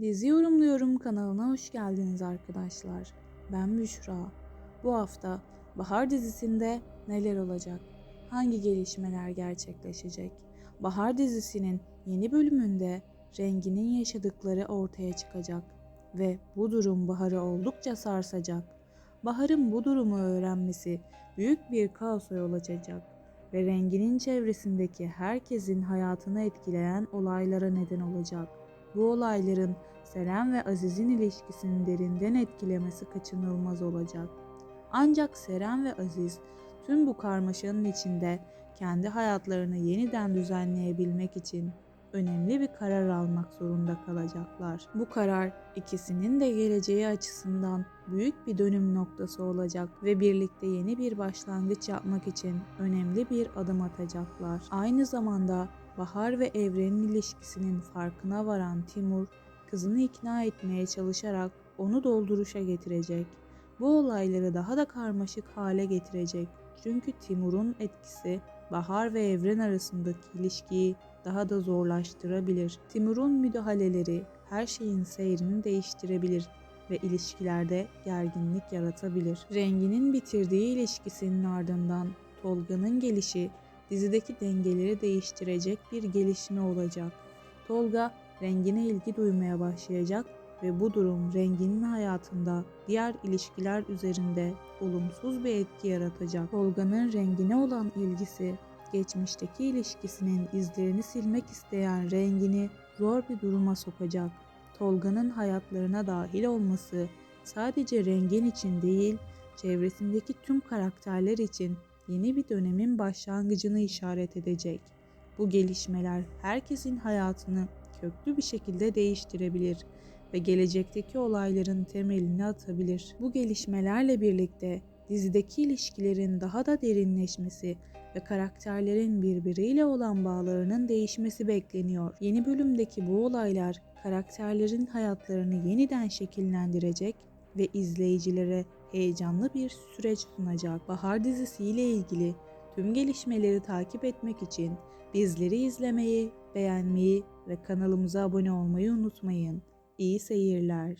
Dizi Yorumluyorum kanalına hoş geldiniz arkadaşlar. Ben Büşra. Bu hafta Bahar dizisinde neler olacak? Hangi gelişmeler gerçekleşecek? Bahar dizisinin yeni bölümünde Rengi'nin yaşadıkları ortaya çıkacak ve bu durum Bahar'ı oldukça sarsacak. Bahar'ın bu durumu öğrenmesi büyük bir kaosa yol açacak ve Rengi'nin çevresindeki herkesin hayatını etkileyen olaylara neden olacak. Bu olayların Selen ve Aziz'in ilişkisini derinden etkilemesi kaçınılmaz olacak. Ancak Seren ve Aziz tüm bu karmaşanın içinde kendi hayatlarını yeniden düzenleyebilmek için önemli bir karar almak zorunda kalacaklar. Bu karar ikisinin de geleceği açısından büyük bir dönüm noktası olacak ve birlikte yeni bir başlangıç yapmak için önemli bir adım atacaklar. Aynı zamanda Bahar ve Evren'in ilişkisinin farkına varan Timur, kızını ikna etmeye çalışarak onu dolduruşa getirecek. Bu olayları daha da karmaşık hale getirecek. Çünkü Timur'un etkisi Bahar ve Evren arasındaki ilişkiyi daha da zorlaştırabilir. Timur'un müdahaleleri her şeyin seyrini değiştirebilir ve ilişkilerde gerginlik yaratabilir. Renginin bitirdiği ilişkisinin ardından Tolga'nın gelişi dizideki dengeleri değiştirecek bir gelişme olacak. Tolga rengine ilgi duymaya başlayacak ve bu durum renginin hayatında diğer ilişkiler üzerinde olumsuz bir etki yaratacak. Tolga'nın rengine olan ilgisi geçmişteki ilişkisinin izlerini silmek isteyen rengini zor bir duruma sokacak. Tolga'nın hayatlarına dahil olması sadece rengin için değil, çevresindeki tüm karakterler için yeni bir dönemin başlangıcını işaret edecek. Bu gelişmeler herkesin hayatını köklü bir şekilde değiştirebilir ve gelecekteki olayların temelini atabilir. Bu gelişmelerle birlikte dizideki ilişkilerin daha da derinleşmesi ve karakterlerin birbiriyle olan bağlarının değişmesi bekleniyor. Yeni bölümdeki bu olaylar karakterlerin hayatlarını yeniden şekillendirecek ve izleyicilere heyecanlı bir süreç sunacak. Bahar dizisiyle ilgili tüm gelişmeleri takip etmek için bizleri izlemeyi, beğenmeyi ve kanalımıza abone olmayı unutmayın. İyi seyirler.